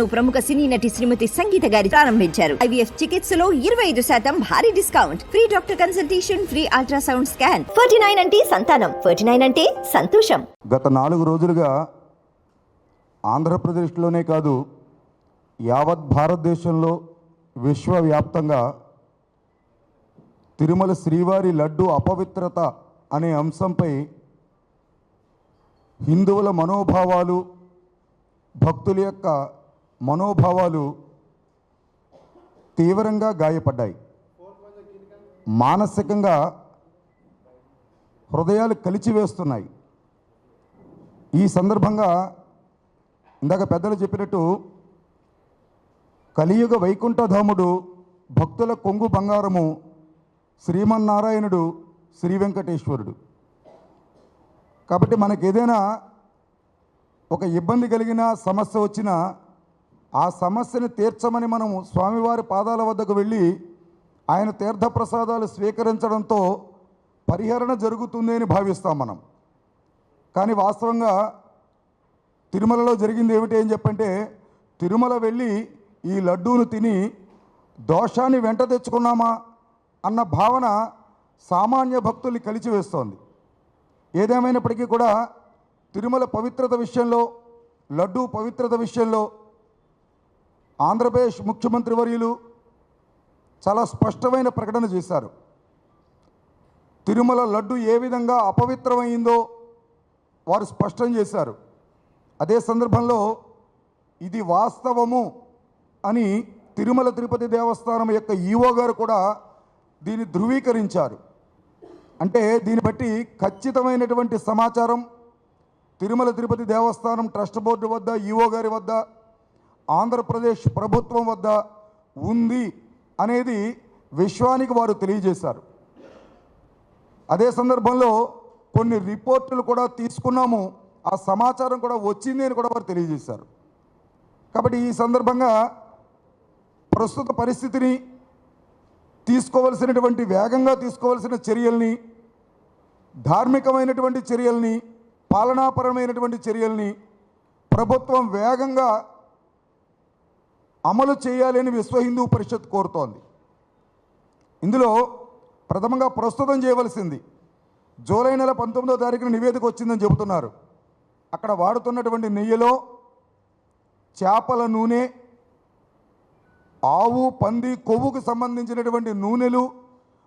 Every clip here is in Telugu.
ప్రముఖ సినీ నటి శ్రీమతి సంగీత గారి ప్రారంభించారు. ఐవీఎఫ్ చికిత్సలో ఇరవై ఐదు శాతం భారీ discount. Free doctor consultation free ultrasound scan. Forty nine అంటే సంతానం. ఫోర్టీ నైన్ అంటే సంతోషం. గత నాలుగు రోజులుగా ఆంధ్రప్రదేశ్లోనే కాదు యావత్ భారతదేశంలో విశ్వవ్యాప్తంగా తిరుమల శ్రీవారి లడ్డు అపవిత్రత అనే అంశంపై హిందువుల మనోభావాలు భక్తుల యొక్క మనోభావాలు తీవ్రంగా గాయపడ్డాయి. మానసికంగా హృదయాలు కలిచివేస్తున్నాయి ఈ సందర్భంగా ఇందాక పెద్దలు చెప్పినట్టు కలియుగ వైకుంఠధాముడు భక్తుల కొంగు బంగారము శ్రీమన్నారాయణుడు శ్రీ వెంకటేశ్వరుడు కాబట్టి మనకి ఏదైనా ఒక ఇబ్బంది కలిగిన సమస్య వచ్చినా ఆ సమస్యను తీర్చమని మనం స్వామివారి పాదాల వద్దకు వెళ్ళి ఆయన తీర్థప్రసాదాలు స్వీకరించడంతో పరిహరణ జరుగుతుంది అని భావిస్తాం మనం. కానీ వాస్తవంగా తిరుమలలో జరిగింది ఏమిటి అని చెప్పంటే తిరుమల వెళ్ళి ఈ లడ్డూను తిని దోషాన్ని వెంట తెచ్చుకున్నామా అన్న భావన సామాన్య భక్తుల్ని కలిచివేస్తోంది ఏదేమైనప్పటికీ కూడా తిరుమల పవిత్రత విషయంలో లడ్డూ పవిత్రత విషయంలో ఆంధ్రప్రదేశ్ ముఖ్యమంత్రి వర్యులు చాలా స్పష్టమైన ప్రకటన చేశారు. తిరుమల లడ్డు ఏ విధంగా అపవిత్రమైందో వారు స్పష్టం చేశారు. అదే సందర్భంలో ఇది వాస్తవము అని తిరుమల తిరుపతి దేవస్థానం యొక్క ఈవో గారు కూడా దీన్ని ధృవీకరించారు. అంటే దీన్ని బట్టి ఖచ్చితమైనటువంటి సమాచారం తిరుమల తిరుపతి దేవస్థానం ట్రస్ట్ బోర్డు వద్ద ఈవో గారి వద్ద ఆంధ్రప్రదేశ్ ప్రభుత్వం వద్ద ఉంది అనేది విశ్వానికి వారు తెలియజేశారు. అదే సందర్భంలో కొన్ని రిపోర్టులు కూడా తీసుకున్నాము. ఆ సమాచారం కూడా వచ్చింది అని కూడా వారు తెలియజేశారు. కాబట్టి ఈ సందర్భంగా ప్రస్తుత పరిస్థితిని తీసుకోవలసినటువంటి వేగంగా తీసుకోవలసిన చర్యల్ని ధార్మికమైనటువంటి చర్యల్ని పాలనాపరమైనటువంటి చర్యల్ని ప్రభుత్వం వేగంగా అమలు చేయాలని విశ్వ హిందూ పరిషత్ కోరుతోంది. ఇందులో ప్రథమంగా ప్రస్తుతం చేయవలసింది జూలై నెల పంతొమ్మిదో తారీఖున నివేదిక వచ్చిందని చెబుతున్నారు. అక్కడ వాడుతున్నటువంటి నెయ్యిలో చేపల నూనె ఆవు పంది కొవ్వుకు సంబంధించినటువంటి నూనెలు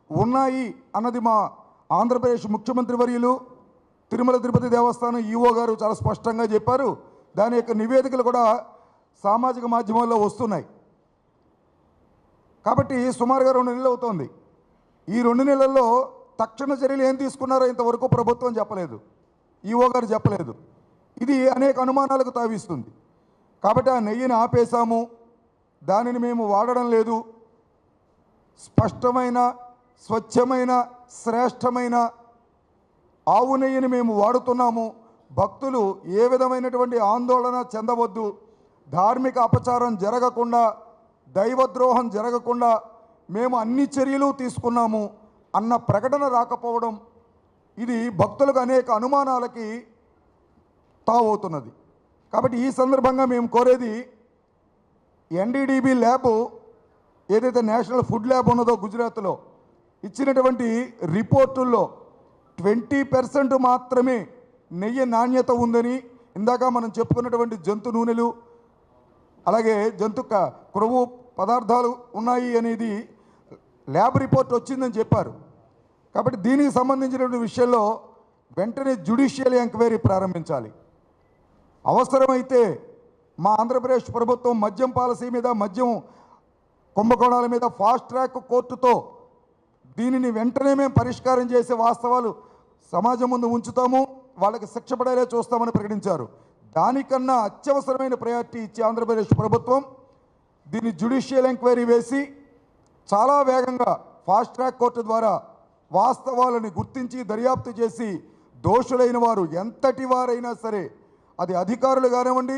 ఉన్నాయి అన్నది మా ఆంధ్రప్రదేశ్ ముఖ్యమంత్రి వర్యులు తిరుమల తిరుపతి దేవస్థానం ఈవో గారు చాలా స్పష్టంగా చెప్పారు. దాని యొక్క నివేదికలు కూడా సామాజిక మాధ్యమాల్లో వస్తున్నాయి. కాబట్టి సుమారుగా రెండు నెలలు అవుతోంది. ఈ రెండు నెలల్లో తక్షణ చర్యలు ఏం తీసుకున్నారో ఇంతవరకు ప్రభుత్వం చెప్పలేదు. ఈఓ గారు చెప్పలేదు. ఇది అనేక అనుమానాలకు తావిస్తుంది. కాబట్టి ఆ నెయ్యిని ఆపేశాము. దానిని మేము వాడడం లేదు. స్పష్టమైన స్వచ్ఛమైన శ్రేష్టమైన ఆవు నెయ్యిని మేము వాడుతున్నాము. భక్తులు ఏ విధమైనటువంటి ఆందోళన చెందవద్దు. ధార్మిక అపచారం జరగకుండా దైవద్రోహం జరగకుండా మేము అన్ని చర్యలు తీసుకున్నాము అన్న ప్రకటన రాకపోవడం ఇది భక్తులకు అనేక అనుమానాలకి తావవుతున్నది. కాబట్టి ఈ సందర్భంగా మేము కోరేది ఎన్డీడీబీ ల్యాబ్ ఏదైతే నేషనల్ ఫుడ్ ల్యాబ్ ఉన్నదో గుజరాత్లో ఇచ్చినటువంటి రిపోర్టుల్లో ట్వంటీ పర్సెంట్ మాత్రమే నెయ్యి నాణ్యత ఉందని ఇందాక మనం చెప్పుకున్నటువంటి జంతు నూనెలు అలాగే జంతు క్రొవ్వు పదార్థాలు ఉన్నాయి అనేది ల్యాబ్ రిపోర్ట్ వచ్చిందని చెప్పారు. కాబట్టి దీనికి సంబంధించినటువంటి విషయంలో వెంటనే జ్యుడిషియల్ ఎంక్వైరీ ప్రారంభించాలి. అవసరమైతే మా ఆంధ్రప్రదేశ్ ప్రభుత్వం మద్యం పాలసీ మీద మద్యం కుంభకోణాల మీద ఫాస్ట్ ట్రాక్ కోర్టుతో దీనిని వెంటనే మేము పరిష్కారం చేసే వాస్తవాలు సమాజం ముందు ఉంచుతాము వాళ్ళకి శిక్ష పడేలా చూస్తామని ప్రకటించారు. దానికన్నా అత్యవసరమైన ప్రయారిటీ ఇచ్చే ఆంధ్రప్రదేశ్ ప్రభుత్వం దీన్ని జ్యుడిషియల్ ఎంక్వైరీ వేసి చాలా వేగంగా ఫాస్ట్ ట్రాక్ కోర్టు ద్వారా వాస్తవాలను గుర్తించి దర్యాప్తు చేసి దోషులైన వారు ఎంతటి వారైనా సరే అది అధికారులు కానివ్వండి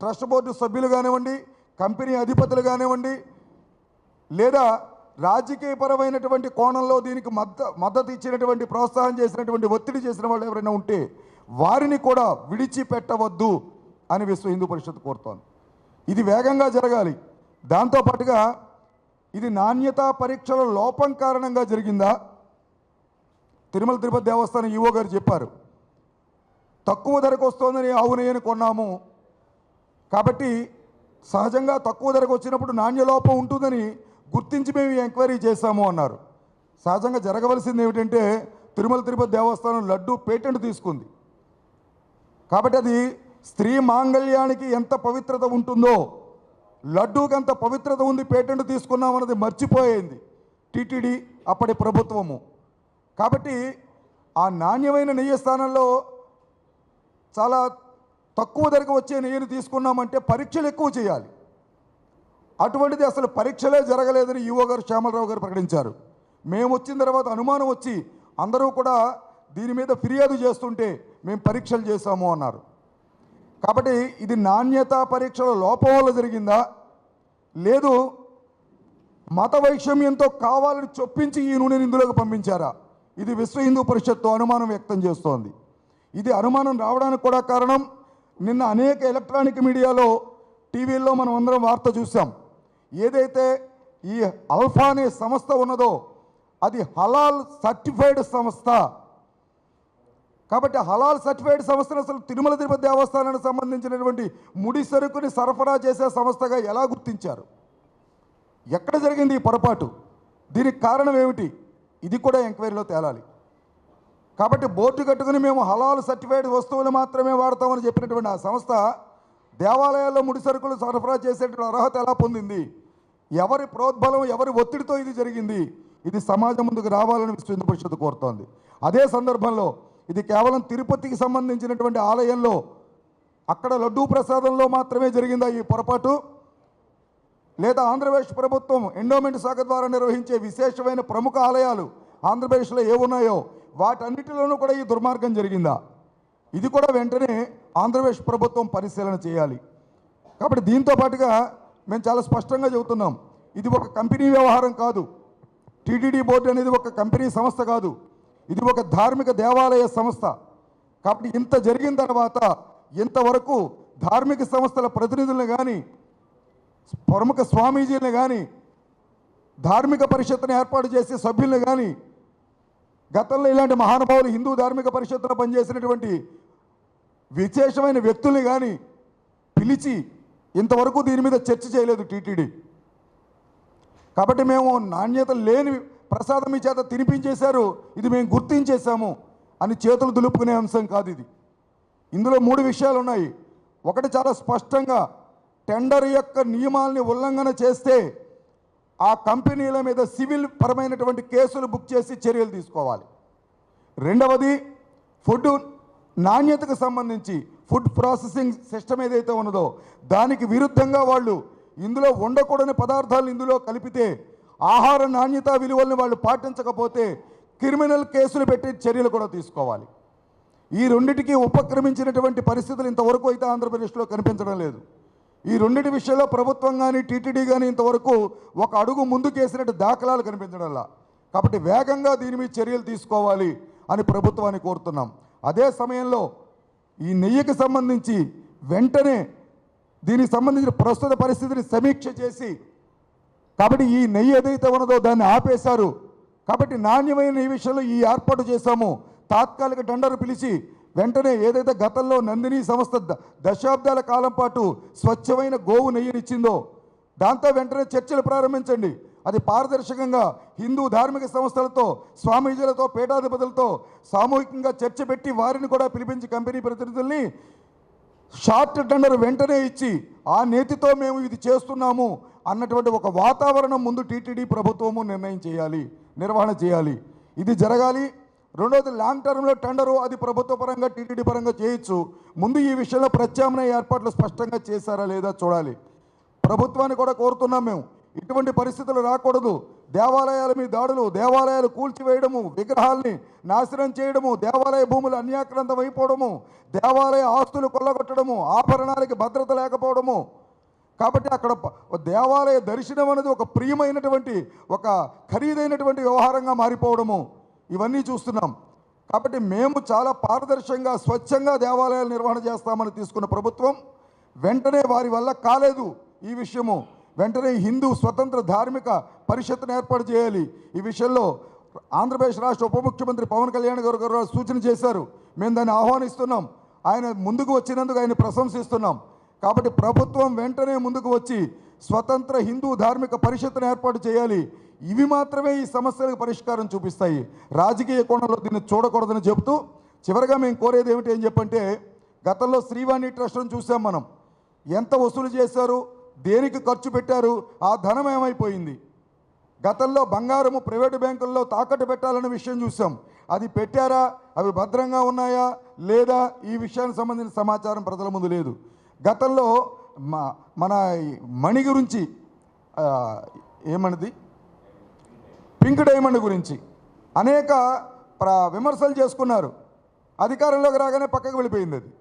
ట్రస్ట్ బోర్డు సభ్యులు కానివ్వండి కంపెనీ అధిపతులు కానివ్వండి లేదా రాజకీయపరమైనటువంటి కోణంలో దీనికి మద్ద మద్దతు ఇచ్చినటువంటి ప్రోత్సాహం చేసినటువంటి ఒత్తిడి చేసిన వాళ్ళు ఎవరైనా ఉంటే వారిని కూడా విడిచిపెట్టవద్దు అని విశ్వ హిందూ పరిషత్ కోరుతోంది. ఇది వేగంగా జరగాలి. దాంతోపాటుగా ఇది నాణ్యతా పరీక్షల లోపం కారణంగా జరిగిందా? తిరుమల తిరుపతి దేవస్థానం ఈవో గారు చెప్పారు. తక్కువ ధరకు వస్తోందని ఆవు కొన్నాము. కాబట్టి సహజంగా తక్కువ ధరకు వచ్చినప్పుడు నాణ్య లోపం ఉంటుందని గుర్తించి మేము ఎంక్వైరీ చేశాము అన్నారు. సహజంగా జరగవలసింది ఏమిటంటే తిరుమల తిరుపతి దేవస్థానం లడ్డు పేటెంట్ తీసుకుంది. కాబట్టి అది స్త్రీ మాంగళ్యానికి ఎంత పవిత్రత ఉంటుందో లడ్డూకి అంత పవిత్రత ఉంది పేటెంట్ తీసుకున్నామన్నది మర్చిపోయింది. టీటీడీ అప్పటి ప్రభుత్వము. కాబట్టి ఆ నాణ్యమైన నెయ్యి స్థానంలో చాలా తక్కువ ధరకు వచ్చే నెయ్యిని తీసుకున్నామంటే పరీక్షలు ఎక్కువ చేయాలి. అటువంటిది అసలు పరీక్షలే జరగలేదని ఈవో గారు శ్యామలరావు గారు ప్రకటించారు. మేము వచ్చిన తర్వాత అనుమానం వచ్చి అందరూ కూడా దీని మీద ఫిర్యాదు చేస్తుంటే మేము పరీక్షలు చేశాము అన్నారు. కాబట్టి ఇది నాణ్యతా పరీక్షల లోపం వల్ల జరిగిందా? లేదు. మత వైషమ్యంతో కావాలని చొప్పించి ఈ నూనెని ఇందులోకి పంపించారా? ఇది విశ్వ హిందూ పరిషత్తు అనుమానం వ్యక్తం చేస్తోంది. ఇది అనుమానం రావడానికి కూడా కారణం నిన్న అనేక ఎలక్ట్రానిక్ మీడియాలో టీవీల్లో మనం అందరం వార్త చూసాం ఏదైతే ఈ అల్ఫా అనే సంస్థ ఉన్నదో అది హలాల్ సర్టిఫైడ్ సంస్థ. కాబట్టి హలాల్ సర్టిఫైడ్ సంస్థను అసలు తిరుమల తిరుపతి దేవస్థానానికి సంబంధించినటువంటి ముడి సరుకుని సరఫరా చేసే సంస్థగా ఎలా గుర్తించారు? ఎక్కడ జరిగింది ఈ పొరపాటు? దీనికి కారణం ఏమిటి? ఇది కూడా ఎంక్వైరీలో తేలాలి. కాబట్టి బోర్డు కట్టుకుని మేము హలాల్ సర్టిఫైడ్ వస్తువులు మాత్రమే వాడతామని చెప్పినటువంటి ఆ సంస్థ దేవాలయాల్లో ముడి సరుకులు సరఫరా చేసేటువంటి అర్హత ఎలా పొందింది? ఎవరి ప్రోద్బలం ఎవరి ఒత్తిడితో ఇది జరిగింది? ఇది సమాజం ముందుకు రావాలని విశ్వ పరిషత్ కోరుతోంది. అదే సందర్భంలో ఇది కేవలం తిరుపతికి సంబంధించినటువంటి ఆలయంలో అక్కడ లడ్డూ ప్రసాదంలో మాత్రమే జరిగిందా ఈ పొరపాటు? లేదా ఆంధ్రప్రదేశ్ ప్రభుత్వం ఎండోమెంట్ శాఖ ద్వారా నిర్వహించే విశేషమైన ప్రముఖ ఆలయాలు ఆంధ్రప్రదేశ్లో ఏమున్నాయో వాటన్నిటిలోనూ కూడా ఈ దుర్మార్గం జరిగిందా? ఇది కూడా వెంటనే ఆంధ్రప్రదేశ్ ప్రభుత్వం పరిశీలన చేయాలి. కాబట్టి దీంతో పాటుగా మేము చాలా స్పష్టంగా చెబుతున్నాం. ఇది ఒక కంపెనీ వ్యవహారం కాదు. టీటీడీ బోర్డు అనేది ఒక కంపెనీ సంస్థ కాదు. ఇది ఒక ధార్మిక దేవాలయ సంస్థ. కాబట్టి ఇంత జరిగిన తర్వాత ఇంతవరకు ధార్మిక సంస్థల ప్రతినిధులను కానీ ప్రముఖ స్వామీజీలను కానీ ధార్మిక పరిషత్తును ఏర్పాటు చేసే సభ్యులను కానీ గతంలో ఇలాంటి మహానుభావులు హిందూ ధార్మిక పరిషత్తులో పనిచేసినటువంటి విశేషమైన వ్యక్తుల్ని కానీ పిలిచి ఇంతవరకు దీని మీద చర్చ చేయలేదు టీటీడీ. కాబట్టి మేము నాణ్యత లేని ప్రసాదం మీ చేత తినిపించేశారు ఇది మేము గుర్తించేశాము అని చేతులు దులుపుకునే అంశం కాదు ఇది. ఇందులో మూడు విషయాలు ఉన్నాయి. ఒకటి చాలా స్పష్టంగా టెండర్ యొక్క నియమాల్ని ఉల్లంఘన చేస్తే ఆ కంపెనీల మీద సివిల్ పరమైనటువంటి కేసులు బుక్ చేసి చర్యలు తీసుకోవాలి. రెండవది ఫుడ్ నాణ్యతకు సంబంధించి ఫుడ్ ప్రాసెసింగ్ సిస్టమ్ ఏదైతే ఉన్నదో దానికి విరుద్ధంగా వాళ్ళు ఇందులో ఉండకూడని పదార్థాలు ఇందులో కలిపితే ఆహార నాణ్యత విలువలను వాళ్ళు పాటించకపోతే క్రిమినల్ కేసులు పెట్టి చర్యలు కూడా తీసుకోవాలి. ఈ రెండింటికి ఉపక్రమించినటువంటి పరిస్థితులు ఇంతవరకు అయితే ఆంధ్రప్రదేశ్లో కనిపించడం లేదు. ఈ రెండింటి విషయంలో ప్రభుత్వం కానీ టీటీడీ కానీ ఇంతవరకు ఒక అడుగు ముందుకేసినట్టు దాఖలాలు కనిపించడంలా. కాబట్టి వేగంగా దీని మీద చర్యలు తీసుకోవాలి అని ప్రభుత్వాన్ని కోరుతున్నాం. అదే సమయంలో ఈ నెయ్యికి సంబంధించి వెంటనే దీనికి సంబంధించిన ప్రస్తుత పరిస్థితిని సమీక్ష చేసి కాబట్టి ఈ నెయ్యి ఏదైతే ఉన్నదో దాన్ని ఆపేశారు. కాబట్టి నాణ్యమైన ఈ విషయంలో ఈ ఏర్పాటు చేశాము. తాత్కాలిక టెండర్ పిలిచి వెంటనే ఏదైతే గతంలో నందిని సంస్థ దశాబ్దాల కాలం పాటు స్వచ్ఛమైన గోవు నెయ్యినిచ్చిందో దాంతో వెంటనే చర్చలు ప్రారంభించండి. అది పారదర్శకంగా హిందూ ధార్మిక సంస్థలతో స్వామీజీలతో పీఠాధిపతులతో సామూహికంగా చర్చ పెట్టి వారిని కూడా పిలిపించి కంపెనీ ప్రతినిధుల్ని షార్ట్ టెండర్ వెంటనే ఇచ్చి ఆ నేతితో మేము ఇది చేస్తున్నాము అన్నటువంటి ఒక వాతావరణం ముందు టీటీడీ ప్రభుత్వము నిర్ణయం చేయాలి నిర్వహణ చేయాలి. ఇది జరగాలి. రెండవది లాంగ్ టర్మ్లో టెండరు అది ప్రభుత్వ పరంగా టీటీడీ పరంగా చేయొచ్చు. ముందు ఈ విషయంలో ప్రత్యామ్నాయ ఏర్పాట్లు స్పష్టంగా చేశారా లేదా చూడాలి. ప్రభుత్వాన్ని కూడా కోరుతున్నాం మేము. ఇటువంటి పరిస్థితులు రాకూడదు. దేవాలయాల మీద దాడులు దేవాలయాలు కూల్చివేయడము విగ్రహాల్ని నాశనం చేయడము దేవాలయ భూములు అన్యాక్రాంతం అయిపోవడము దేవాలయ ఆస్తులు కొల్లగొట్టడము ఆభరణాలకి భద్రత లేకపోవడము. కాబట్టి అక్కడ దేవాలయ దర్శనం అనేది ఒక ప్రియమైనటువంటి ఒక ఖరీదైనటువంటి వ్యవహారంగా మారిపోవడము. ఇవన్నీ చూస్తున్నాం. కాబట్టి మేము చాలా పారదర్శకంగా స్వచ్ఛంగా దేవాలయాలు నిర్వహణ చేస్తామని తీసుకున్న ప్రభుత్వం వెంటనే వారి వల్ల కాలేదు ఈ విషయము. వెంటనే హిందూ స్వతంత్ర ధార్మిక పరిషత్తును ఏర్పాటు చేయాలి. ఈ విషయంలో ఆంధ్రప్రదేశ్ రాష్ట్ర ఉప ముఖ్యమంత్రి పవన్ కళ్యాణ్ గారు గారు సూచన చేశారు. మేము దాన్ని ఆహ్వానిస్తున్నాం. ఆయన ముందుకు వచ్చినందుకు ఆయన ప్రశంసిస్తున్నాం. కాబట్టి ప్రభుత్వం వెంటనే ముందుకు వచ్చి స్వతంత్ర హిందూ ధార్మిక పరిషత్ను ఏర్పాటు చేయాలి. ఇవి మాత్రమే ఈ సమస్యలకు పరిష్కారం చూపిస్తాయి. రాజకీయ కోణంలో దీన్ని చూడకూడదని చెబుతూ చివరగా మేము కోరేది ఏమిటి అని చెప్పంటే గతంలో శ్రీవాణి ట్రస్ట్ను చూసాం మనం. ఎంత వసూలు చేశారు? దేనికి ఖర్చు పెట్టారు? ఆ ధనం ఏమైపోయింది? గతంలో బంగారము ప్రైవేటు బ్యాంకుల్లో తాకట్టు పెట్టాలనే విషయం చూసాం. అది పెట్టారా? అవి భద్రంగా ఉన్నాయా? లేదా ఈ విషయానికి సంబంధించిన సమాచారం ప్రజల ముందు లేదు. గతంలో మ- మన మణి గురించి ఏమన్నది పింక్ డైమండ్ గురించి అనేక ప్ర విమర్శలు చేసుకున్నారు. అధికారంలోకి రాగానే పక్కకు వెళ్ళిపోయింది అది.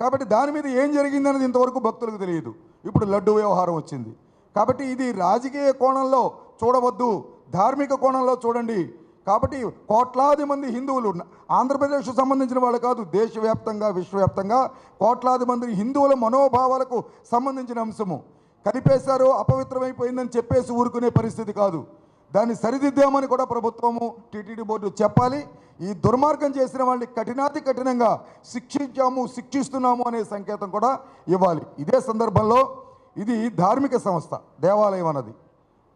కాబట్టి దాని మీద ఏం జరిగిందనేది ఇంతవరకు భక్తులకు తెలియదు. ఇప్పుడు లడ్డు వ్యవహారం వచ్చింది. కాబట్టి ఇది రాజకీయ కోణంలో చూడవద్దు ధార్మిక కోణంలో చూడండి. కాబట్టి కోట్లాది మంది హిందువులు ఆంధ్రప్రదేశ్కు సంబంధించిన వాళ్ళు కాదు దేశవ్యాప్తంగా విశ్వవ్యాప్తంగా కోట్లాది మంది హిందువుల మనోభావాలకు సంబంధించిన అంశము. కలిపేశారు అపవిత్రమైపోయిందని చెప్పేసి ఊరుకునే పరిస్థితి కాదు. దాన్ని సరిదిద్దామని కూడా ప్రభుత్వము టీటీడీ బోర్డు చెప్పాలి. ఈ దుర్మార్గం చేసిన వాళ్ళని కఠినాతి కఠినంగా శిక్షించాము శిక్షిస్తున్నాము అనే సంకేతం కూడా ఇవ్వాలి. ఇదే సందర్భంలో ఇది ధార్మిక సంస్థ దేవాలయం అన్నది.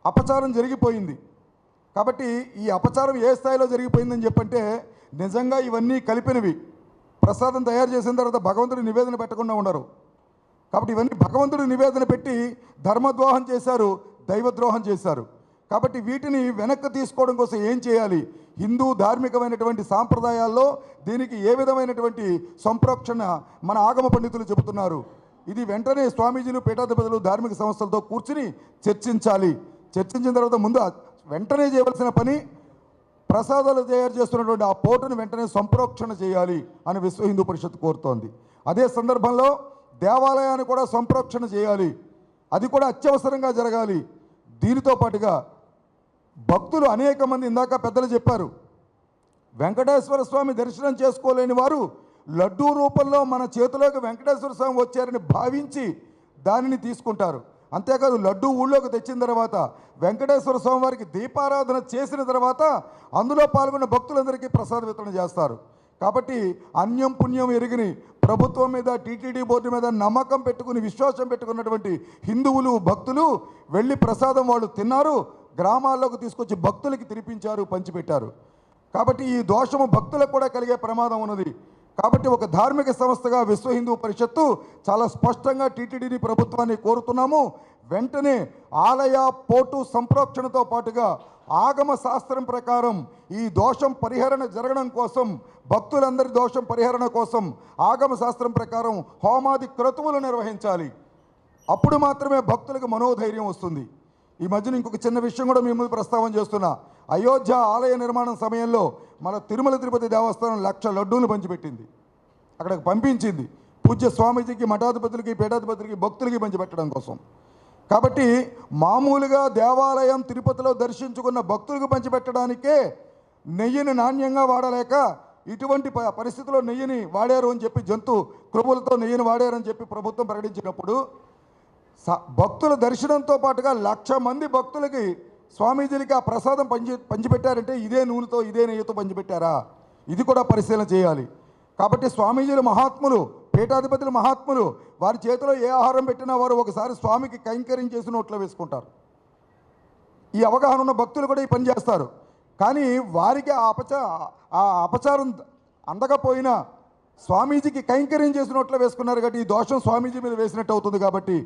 అపచారం జరిగిపోయింది. కాబట్టి ఈ అపచారం ఏ స్థాయిలో జరిగిపోయిందని చెప్పంటే నిజంగా ఇవన్నీ కలిపినవి. ప్రసాదం తయారు చేసిన తర్వాత భగవంతుడి నివేదన పెట్టకుండా ఉండరు. కాబట్టి ఇవన్నీ భగవంతుడి నివేదన పెట్టి ధర్మద్రోహం చేశారు దైవద్రోహం చేశారు. కాబట్టి వీటిని వెనక్కి తీసుకోవడం కోసం ఏం చేయాలి? హిందూ ధార్మికమైనటువంటి సాంప్రదాయాల్లో దీనికి ఏ విధమైనటువంటి సంప్రోక్షణ మన ఆగమ పండితులు చెబుతున్నారు? ఇది వెంటనే స్వామీజీలు పీఠాధిపతులు ధార్మిక సంస్థలతో కూర్చుని చర్చించాలి. చర్చించిన తర్వాత ముందు వెంటనే చేయవలసిన పని ప్రసాదాలు తయారు చేస్తున్నటువంటి ఆ పోటును వెంటనే సంప్రోక్షణ చేయాలి అని విశ్వ హిందూ పరిషత్ కోరుతోంది. అదే సందర్భంలో దేవాలయాన్ని కూడా సంప్రోక్షణ చేయాలి. అది కూడా అత్యవసరంగా జరగాలి. దీనితో పాటుగా భక్తులు అనేక మంది ఇందాక పెద్దలు చెప్పారు. వెంకటేశ్వర స్వామి దర్శనం చేసుకోలేని వారు లడ్డూ రూపంలో మన చేతిలోకి వెంకటేశ్వర స్వామి వచ్చారని భావించి దానిని తీసుకుంటారు. అంతేకాదు లడ్డూ ఊళ్ళోకి తెచ్చిన తర్వాత వెంకటేశ్వర స్వామి వారికి దీపారాధన చేసిన తర్వాత అందులో పాల్గొన్న భక్తులందరికీ ప్రసాద వితరణ చేస్తారు. కాబట్టి అన్యం పుణ్యం ఎరిగిని ప్రభుత్వం మీద టీటీడీ బోర్డు మీద నమ్మకం పెట్టుకుని విశ్వాసం పెట్టుకున్నటువంటి హిందువులు భక్తులు వెళ్ళి ప్రసాదం వాళ్ళు తిన్నారు. గ్రామాల్లోకి తీసుకొచ్చి భక్తులకి తినిపించారు పంచిపెట్టారు. కాబట్టి ఈ దోషము భక్తులకు కూడా కలిగే ప్రమాదం ఉన్నది. కాబట్టి ఒక ధార్మిక సంస్థగా విశ్వ హిందూ పరిషత్తు చాలా స్పష్టంగా టీటీడీని ప్రభుత్వాన్ని కోరుతున్నాము. వెంటనే ఆలయ పోటు సంప్రోక్షణతో పాటుగా ఆగమ శాస్త్రం ప్రకారం ఈ దోషం పరిహరణ జరగడం కోసం భక్తులందరి దోషం పరిహరణ కోసం ఆగమ శాస్త్రం ప్రకారం హోమాది క్రతువులు నిర్వహించాలి. అప్పుడు మాత్రమే భక్తులకు మనోధైర్యం వస్తుంది. ఈ మధ్యన ఇంకొక చిన్న విషయం కూడా మీ ముందు ప్రస్తావన చేస్తున్నా. అయోధ్య ఆలయ నిర్మాణం సమయంలో మన తిరుమల తిరుపతి దేవస్థానం లక్ష లడ్డూలు పంచిపెట్టింది. అక్కడికి పంపించింది. పూజ్య స్వామీజీకి మఠాధిపతులకి పీఠాధిపతులకి భక్తులకి పంచిపెట్టడం కోసం. కాబట్టి మామూలుగా దేవాలయం తిరుపతిలో దర్శించుకున్న భక్తులకు పంచిపెట్టడానికే నెయ్యిని నాణ్యంగా వాడలేక ఇటువంటి ప- పరిస్థితిలో నెయ్యిని వాడారు అని చెప్పి జంతు క్రొవ్వులతో నెయ్యిని వాడారని చెప్పి ప్రభుత్వం ప్రకటించినప్పుడు భక్తుల దర్శనంతో పాటుగా లక్ష మంది భక్తులకి స్వామీజీలకి ఆ ప్రసాదం పంచి పంచిపెట్టారంటే ఇదే నూనెతో ఇదే నెయ్యితో పంచిపెట్టారా? ఇది కూడా పరిశీలన చేయాలి. కాబట్టి స్వామీజీలు మహాత్ములు పీఠాధిపతులు మహాత్ములు వారి చేతిలో ఏ ఆహారం పెట్టినా వారు ఒకసారి స్వామికి కైంకర్యం చేసి నోట్లో వేసుకుంటారు. ఈ అవగాహన ఉన్న భక్తులు కూడా ఈ పని చేస్తారు. కానీ వారికి ఆ అపచా ఆ అపచారం అందకపోయినా స్వామీజీకి కైంకర్యం చేసినట్లు వేసుకున్నారు కాబట్టి ఈ దోషం స్వామీజీ మీద వేసినట్టు అవుతుంది కాబట్టి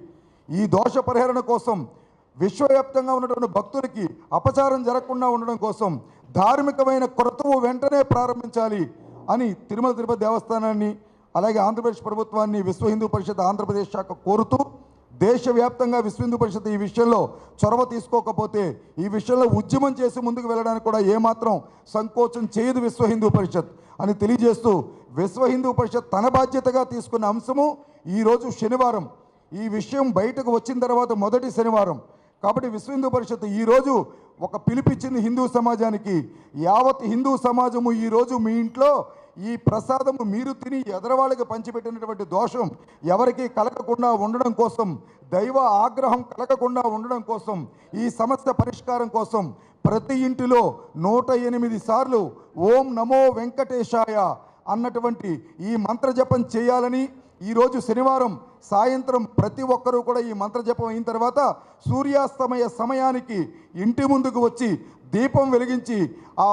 ఈ దోష పరిహరణ కోసం విశ్వవ్యాప్తంగా ఉన్నటువంటి భక్తులకి అపచారం జరగకుండా ఉండడం కోసం ధార్మికమైన క్రతువు వెంటనే ప్రారంభించాలి అని తిరుమల తిరుపతి దేవస్థానాన్ని అలాగే ఆంధ్రప్రదేశ్ ప్రభుత్వాన్ని విశ్వ హిందూ పరిషత్ ఆంధ్రప్రదేశ్ శాఖ కోరుతూ దేశవ్యాప్తంగా విశ్వ హిందూ పరిషత్ ఈ విషయంలో చొరవ తీసుకోకపోతే ఈ విషయంలో ఉద్యమం చేసి ముందుకు వెళ్ళడానికి కూడా ఏమాత్రం సంకోచం చేయదు విశ్వ హిందూ పరిషత్ అని తెలియజేస్తూ విశ్వ హిందూ పరిషత్ తన బాధ్యతగా తీసుకున్న అంశము ఈరోజు శనివారం. ఈ విషయం బయటకు వచ్చిన తర్వాత మొదటి శనివారం. కాబట్టి విశ్వ హిందూ పరిషత్ ఈరోజు ఒక పిలిపిచ్చింది హిందూ సమాజానికి యావత్ హిందూ సమాజము ఈరోజు మీ ఇంట్లో ఈ ప్రసాదము మీరు తిని ఎదరవాళ్ళకి పంచిపెట్టినటువంటి దోషం ఎవరికి కలగకుండా ఉండడం కోసం దైవ ఆగ్రహం కలగకుండా ఉండడం కోసం ఈ సమస్య పరిష్కారం కోసం ప్రతి ఇంటిలో నూట ఎనిమిది సార్లు ఓం నమో వెంకటేశాయ అన్నటువంటి ఈ మంత్రజపం చేయాలని ఈరోజు శనివారం సాయంత్రం ప్రతి ఒక్కరూ కూడా ఈ మంత్రజపం అయిన తర్వాత సూర్యాస్తమయ సమయానికి ఇంటి ముందుకు వచ్చి దీపం వెలిగించి ఆ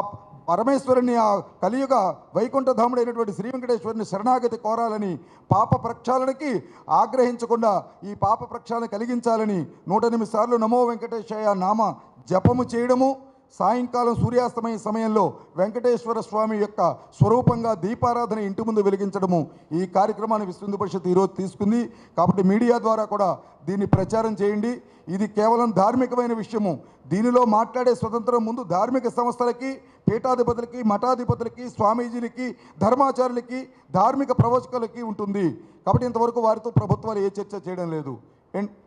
పరమేశ్వరుని ఆ కలియుగ వైకుంఠధాముడైనటువంటి శ్రీ వెంకటేశ్వరుని శరణాగతి కోరాలని పాప ప్రక్షాళనకి ఆగ్రహించకుండా ఈ పాప ప్రక్షాళన కలిగించాలని నూట ఎనిమిది సార్లు నమో వెంకటేశయ నామ జపము చేయడము సాయంకాలం సూర్యాస్తమయ సమయంలో వెంకటేశ్వర స్వామి యొక్క స్వరూపంగా దీపారాధన ఇంటి ముందు వెలిగించడము ఈ కార్యక్రమాన్ని విశ్వ పరిషత్ ఈరోజు తీసుకుంది. కాబట్టి మీడియా ద్వారా కూడా దీన్ని ప్రచారం చేయండి. ఇది కేవలం ధార్మికమైన విషయము. దీనిలో మాట్లాడే స్వతంత్రం ముందు ధార్మిక సంస్థలకి పీఠాధిపతులకి మఠాధిపతులకి స్వామీజీలకి ధర్మాచారులకి ధార్మిక ప్రవచకులకి ఉంటుంది. కాబట్టి ఇంతవరకు వారితో ప్రభుత్వాలు ఏ చర్చ చేయడం లేదు.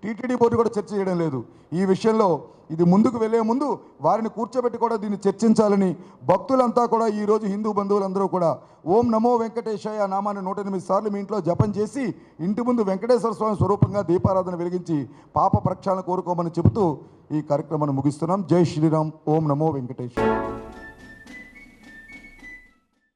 టీటీడీ బోర్డు కూడా చర్చ చేయడం లేదు. ఈ విషయంలో ఇది ముందుకు వెళ్ళే ముందు వారిని కూర్చోబెట్టి కూడా దీన్ని చర్చించాలని భక్తులంతా కూడా ఈరోజు హిందూ బంధువులందరూ కూడా ఓం నమో వెంకటేశాయ నామాన్ని నూట ఎనిమిది సార్లు మీ ఇంట్లో జపం చేసి ఇంటి ముందు వెంకటేశ్వర స్వామి స్వరూపంగా దీపారాధన వెలిగించి పాప ప్రక్షాళన కోరుకోమని చెబుతూ ఈ కార్యక్రమాన్ని ముగిస్తున్నాం. జై శ్రీరామ్. ఓం నమో వెంకటేశ్వర